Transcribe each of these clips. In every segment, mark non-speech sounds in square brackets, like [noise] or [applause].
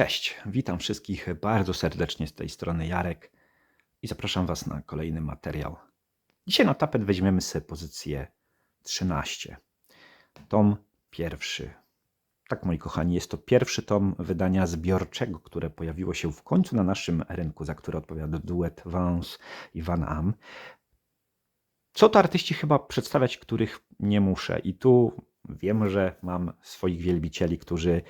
Cześć, witam wszystkich bardzo serdecznie z tej strony Jarek i zapraszam Was na kolejny materiał. Dzisiaj na tapet weźmiemy sobie pozycję 13. Tom pierwszy. Tak, moi kochani, jest to pierwszy tom wydania zbiorczego, które pojawiło się w końcu na naszym rynku, za które odpowiada duet Vance i Van Am. Są to artyści chyba przedstawiać, których nie muszę. I tu wiem, że mam swoich wielbicieli, którzy,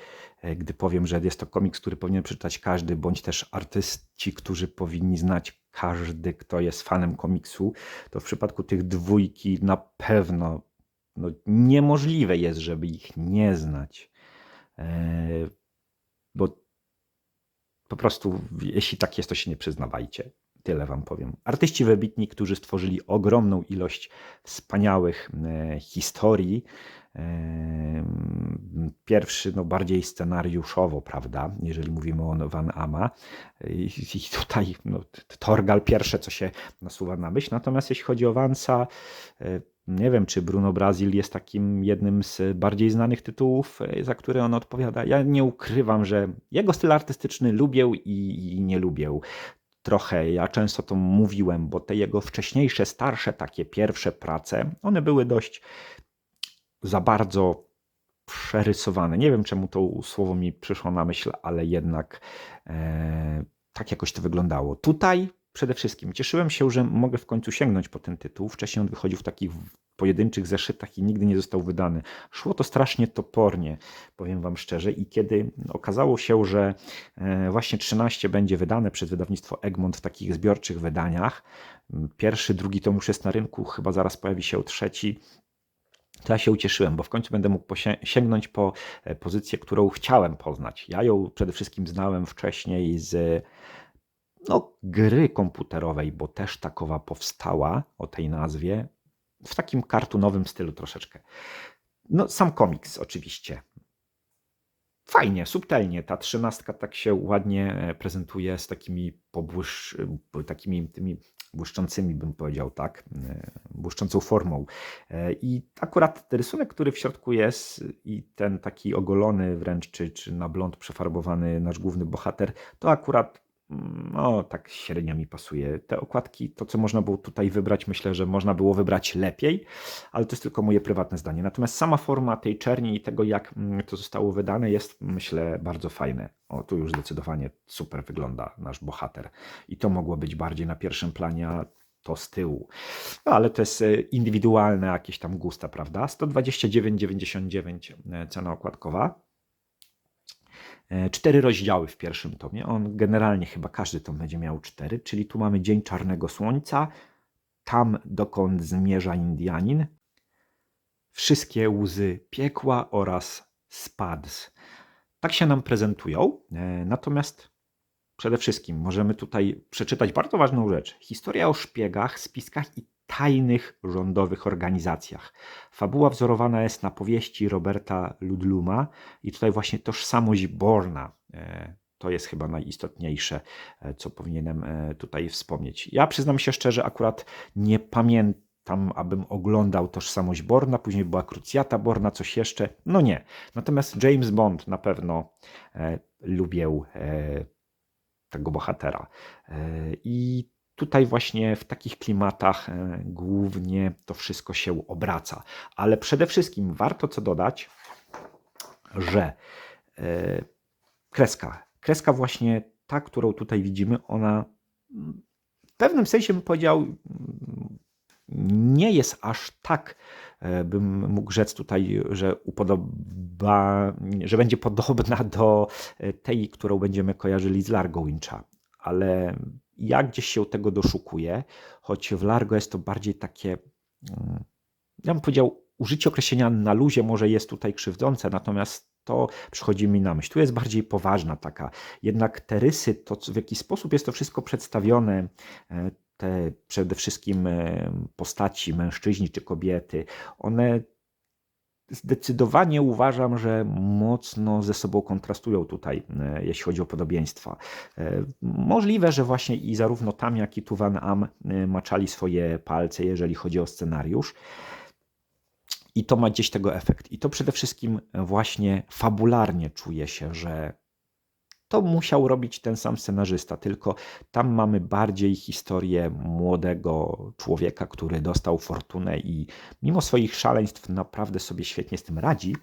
e, gdy powiem, że jest to komiks, który powinien przeczytać każdy, bądź też artyści, którzy powinni znać każdy, kto jest fanem komiksu, to w przypadku tych dwójki na pewno no, niemożliwe jest, żeby ich nie znać. E, bo po prostu, jeśli tak jest, to się nie przyznawajcie. Tyle wam powiem. Artyści wybitni, którzy stworzyli ogromną ilość wspaniałych e, historii. E, pierwszy, no bardziej scenariuszowo, prawda, jeżeli mówimy o Van Ama. I tutaj no, Torgal pierwsze, co się nasuwa na myśl. Natomiast jeśli chodzi o Vansa, e, nie wiem, czy Bruno Brazil jest takim jednym z bardziej znanych tytułów, za które on odpowiada. Ja nie ukrywam, że jego styl artystyczny lubię i, i nie lubię trochę, ja często to mówiłem, bo te jego wcześniejsze, starsze, takie pierwsze prace, one były dość za bardzo przerysowane. Nie wiem, czemu to słowo mi przyszło na myśl, ale jednak e, tak jakoś to wyglądało. Tutaj przede wszystkim cieszyłem się, że mogę w końcu sięgnąć po ten tytuł. Wcześniej on wychodził w takich pojedynczych zeszytach i nigdy nie został wydany. Szło to strasznie topornie, powiem Wam szczerze. I kiedy okazało się, że e, właśnie 13 będzie wydane przez wydawnictwo Egmont w takich zbiorczych wydaniach, pierwszy, drugi tom już jest na rynku, chyba zaraz pojawi się trzeci, to ja się ucieszyłem, bo w końcu będę mógł sięgnąć po e, pozycję, którą chciałem poznać. Ja ją przede wszystkim znałem wcześniej z no, gry komputerowej, bo też takowa powstała o tej nazwie, w takim kartunowym stylu troszeczkę. No, sam komiks oczywiście. Fajnie, subtelnie. Ta trzynastka tak się ładnie e, prezentuje z takimi pobłysz, e, takimi tymi błyszczącymi, bym powiedział, tak, e, błyszczącą formą. I akurat ten rysunek, który w środku jest i ten taki ogolony wręcz, czy, czy na blond przefarbowany nasz główny bohater, to akurat no, tak średnio mi pasuje. Te okładki, to co można było tutaj wybrać, myślę, że można było wybrać lepiej, ale to jest tylko moje prywatne zdanie. Natomiast sama forma tej czerni i tego, jak mm, to zostało wydane, jest myślę bardzo fajne. O, tu już zdecydowanie super wygląda nasz bohater. I to mogło być bardziej na pierwszym planie, to z tyłu. No, ale to jest e, indywidualne jakieś tam gusta, prawda? 129,99 e, cena okładkowa. E, cztery rozdziały w pierwszym tomie. On generalnie chyba każdy tom będzie miał cztery, czyli tu mamy Dzień Czarnego Słońca, tam dokąd zmierza Indianin, wszystkie łzy piekła oraz spads. Tak się nam prezentują. E, natomiast przede wszystkim możemy tutaj przeczytać bardzo ważną rzecz. Historia o szpiegach, spiskach i tajnych rządowych organizacjach. Fabuła wzorowana jest na powieści Roberta Ludluma i tutaj właśnie tożsamość Borna e, to jest chyba najistotniejsze, e, co powinienem e, tutaj wspomnieć. Ja przyznam się szczerze, akurat nie pamiętam, abym oglądał tożsamość Borna, później była Krucjata Borna, coś jeszcze. No nie. Natomiast James Bond na pewno e, lubię e, tego bohatera. E, I Tutaj właśnie w takich klimatach e, głównie to wszystko się obraca. Ale przede wszystkim warto co dodać, że e, kreska, kreska właśnie ta, którą tutaj widzimy, ona w pewnym sensie bym powiedział, nie jest aż tak, e, bym mógł rzec tutaj, że upodoba, że będzie podobna do tej, którą będziemy kojarzyli z Largo Wincha, ale ja gdzieś się tego doszukuję, choć w Largo jest to bardziej takie, mm, ja bym powiedział, użycie określenia na luzie może jest tutaj krzywdzące, natomiast to przychodzi mi na myśl. Tu jest bardziej poważna taka. Jednak te rysy, to w jaki sposób jest to wszystko przedstawione, e, te przede wszystkim e, postaci, mężczyźni czy kobiety, one zdecydowanie uważam, że mocno ze sobą kontrastują tutaj, e, jeśli chodzi o podobieństwa. E, możliwe, że właśnie i zarówno tam, jak i tu Van Am e, maczali swoje palce, jeżeli chodzi o scenariusz. I to ma gdzieś tego efekt. I to przede wszystkim właśnie fabularnie czuje się, że to musiał robić ten sam scenarzysta, tylko tam mamy bardziej historię młodego człowieka, który dostał fortunę i mimo swoich szaleństw naprawdę sobie świetnie z tym radzi.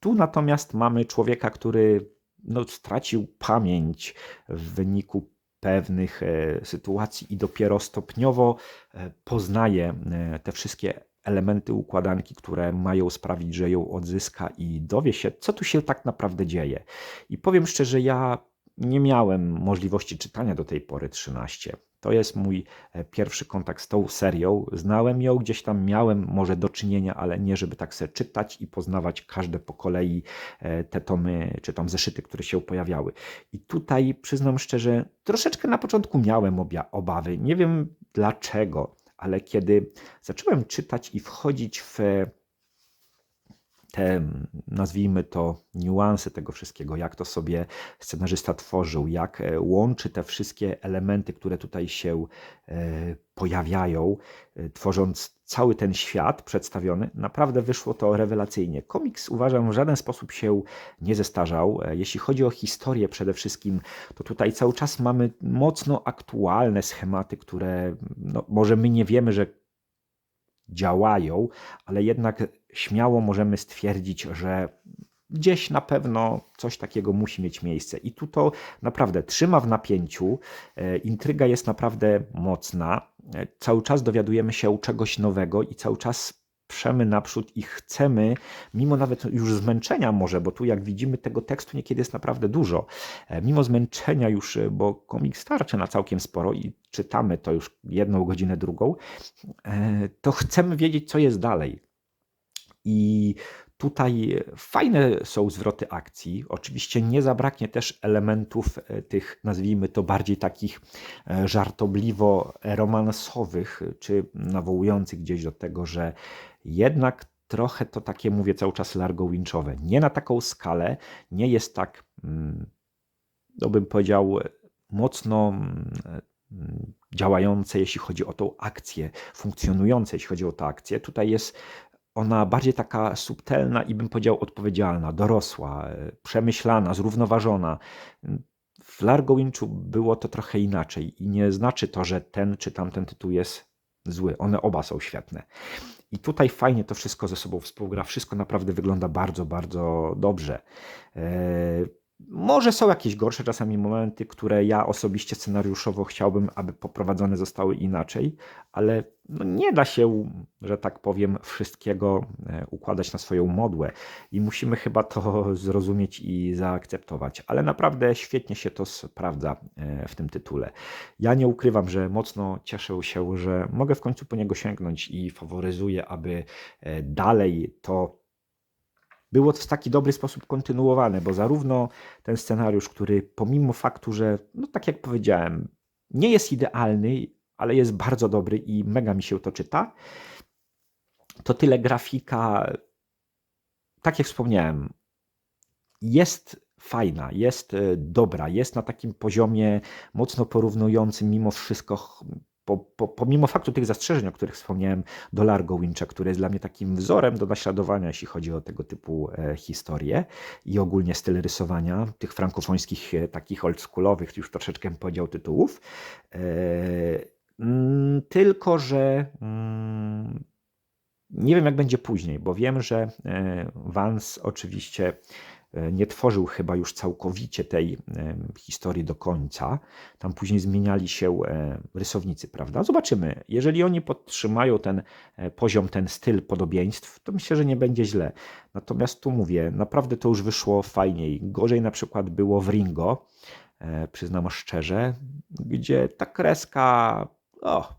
Tu natomiast mamy człowieka, który no, stracił pamięć w wyniku pewnych e, sytuacji i dopiero stopniowo e, poznaje e, te wszystkie elementy układanki, które mają sprawić, że ją odzyska i dowie się, co tu się tak naprawdę dzieje. I powiem szczerze, ja nie miałem możliwości czytania do tej pory 13. To jest mój e, pierwszy kontakt z tą serią. Znałem ją, gdzieś tam miałem może do czynienia, ale nie żeby tak sobie czytać i poznawać każde po kolei e, te tomy, czy tam zeszyty, które się pojawiały. I tutaj przyznam szczerze, troszeczkę na początku miałem obawy. Nie wiem dlaczego, ale kiedy zacząłem czytać i wchodzić w te, nazwijmy to, niuanse tego wszystkiego, jak to sobie scenarzysta tworzył, jak e, łączy te wszystkie elementy, które tutaj się e, pojawiają, e, tworząc cały ten świat przedstawiony, naprawdę wyszło to rewelacyjnie. Komiks uważam w żaden sposób się nie zestarzał. Jeśli chodzi o historię przede wszystkim, to tutaj cały czas mamy mocno aktualne schematy, które no, może my nie wiemy, że działają, ale jednak śmiało możemy stwierdzić, że gdzieś na pewno coś takiego musi mieć miejsce. I tu to naprawdę trzyma w napięciu. E, intryga jest naprawdę mocna. E, cały czas dowiadujemy się czegoś nowego i cały czas przemy naprzód i chcemy, mimo nawet już zmęczenia może, bo tu jak widzimy tego tekstu niekiedy jest naprawdę dużo, e, mimo zmęczenia już, bo komik starczy na całkiem sporo i czytamy to już jedną godzinę, drugą, to chcemy wiedzieć, co jest dalej. I tutaj fajne są zwroty akcji. Oczywiście nie zabraknie też elementów e, tych, nazwijmy to bardziej takich e, żartobliwo romansowych, czy nawołujących gdzieś do tego, że jednak trochę to takie, mówię cały czas, largo winchowe. Nie na taką skalę, nie jest tak, mm, no bym powiedział, mocno mm, działające, jeśli chodzi o tą akcję, funkcjonujące, jeśli chodzi o tę akcję. Tutaj jest ona bardziej taka subtelna i bym powiedział odpowiedzialna, dorosła, e, przemyślana, zrównoważona. W Largo Winchu było to trochę inaczej i nie znaczy to, że ten czy tamten tytuł jest zły. One oba są świetne. I tutaj fajnie to wszystko ze sobą współgra. Wszystko naprawdę wygląda bardzo, bardzo dobrze. Może są jakieś gorsze czasami momenty, które ja osobiście scenariuszowo chciałbym, aby poprowadzone zostały inaczej, ale no nie da się, że tak powiem, wszystkiego e, układać na swoją modłę i musimy chyba to [laughs] zrozumieć i zaakceptować. Ale naprawdę świetnie się to sprawdza e, w tym tytule. Ja nie ukrywam, że mocno cieszę się, że mogę w końcu po niego sięgnąć i faworyzuję, aby e, dalej to było to w taki dobry sposób kontynuowane, bo zarówno ten scenariusz, który pomimo faktu, że, no tak jak powiedziałem, nie jest idealny, ale jest bardzo dobry i mega mi się to czyta, to tyle grafika, tak jak wspomniałem, jest fajna, jest e, dobra, jest na takim poziomie mocno porównującym mimo wszystko po, po, pomimo faktu tych zastrzeżeń, o których wspomniałem, do Largo Wincha, który jest dla mnie takim wzorem do naśladowania, jeśli chodzi o tego typu e, historie i ogólnie styl rysowania tych frankofońskich, e, takich oldschoolowych, już troszeczkę powiedział, tytułów. E, mm, tylko, że mm, nie wiem, jak będzie później, bo wiem, że e, Vance oczywiście nie tworzył chyba już całkowicie tej e, historii do końca. Tam później zmieniali się e, rysownicy, prawda? Zobaczymy. Jeżeli oni podtrzymają ten poziom, ten styl podobieństw, to myślę, że nie będzie źle. Natomiast tu mówię, naprawdę to już wyszło fajniej. Gorzej na przykład było w Ringo, przyznam szczerze, gdzie ta kreska, o,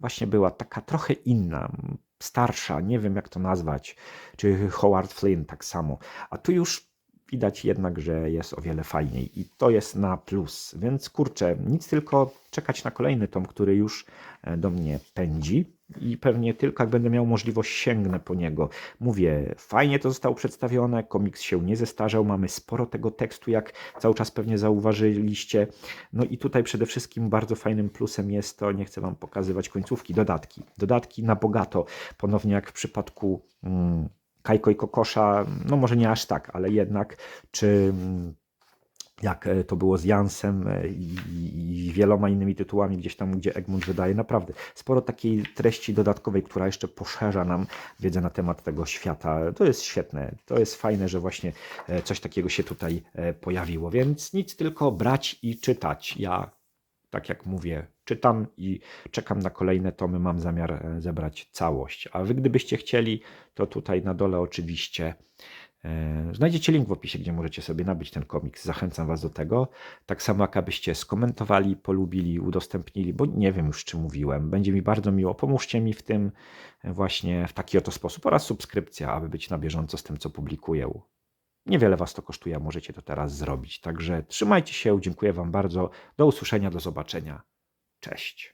właśnie była taka trochę inna, starsza, nie wiem jak to nazwać, czy Howard Flynn tak samo. A tu już widać jednak, że jest o wiele fajniej i to jest na plus. Więc kurczę, nic tylko czekać na kolejny tom, który już e, do mnie pędzi i pewnie tylko jak będę miał możliwość sięgnę po niego. Mówię, fajnie to zostało przedstawione, komiks się nie zestarzał, mamy sporo tego tekstu, jak cały czas pewnie zauważyliście. No i tutaj przede wszystkim bardzo fajnym plusem jest to, nie chcę Wam pokazywać końcówki, dodatki. Dodatki na bogato, ponownie jak w przypadku... Hmm, Kajko i Kokosza, no może nie aż tak, ale jednak, czy jak e, to było z Jansem e, i, wieloma innymi tytułami gdzieś tam, gdzie Egmont wydaje naprawdę sporo takiej treści dodatkowej, która jeszcze poszerza nam wiedzę na temat tego świata. To jest świetne, to jest fajne, że właśnie e, coś takiego się tutaj pojawiło, więc nic tylko brać i czytać. Ja, tak jak mówię, czytam i czekam na kolejne tomy, mam zamiar e, zebrać całość. A wy gdybyście chcieli, to tutaj na dole oczywiście E, Znajdziecie link w opisie, gdzie możecie sobie nabyć ten komiks. Zachęcam Was do tego. Tak samo jak abyście skomentowali, polubili, udostępnili, bo nie wiem już, czy mówiłem. Będzie mi bardzo miło. Pomóżcie mi w tym właśnie w taki oto sposób oraz subskrypcja, aby być na bieżąco z tym, co publikuję. Niewiele Was to kosztuje, a możecie to teraz zrobić. Także trzymajcie się, dziękuję Wam bardzo. Do usłyszenia, do zobaczenia. Cześć.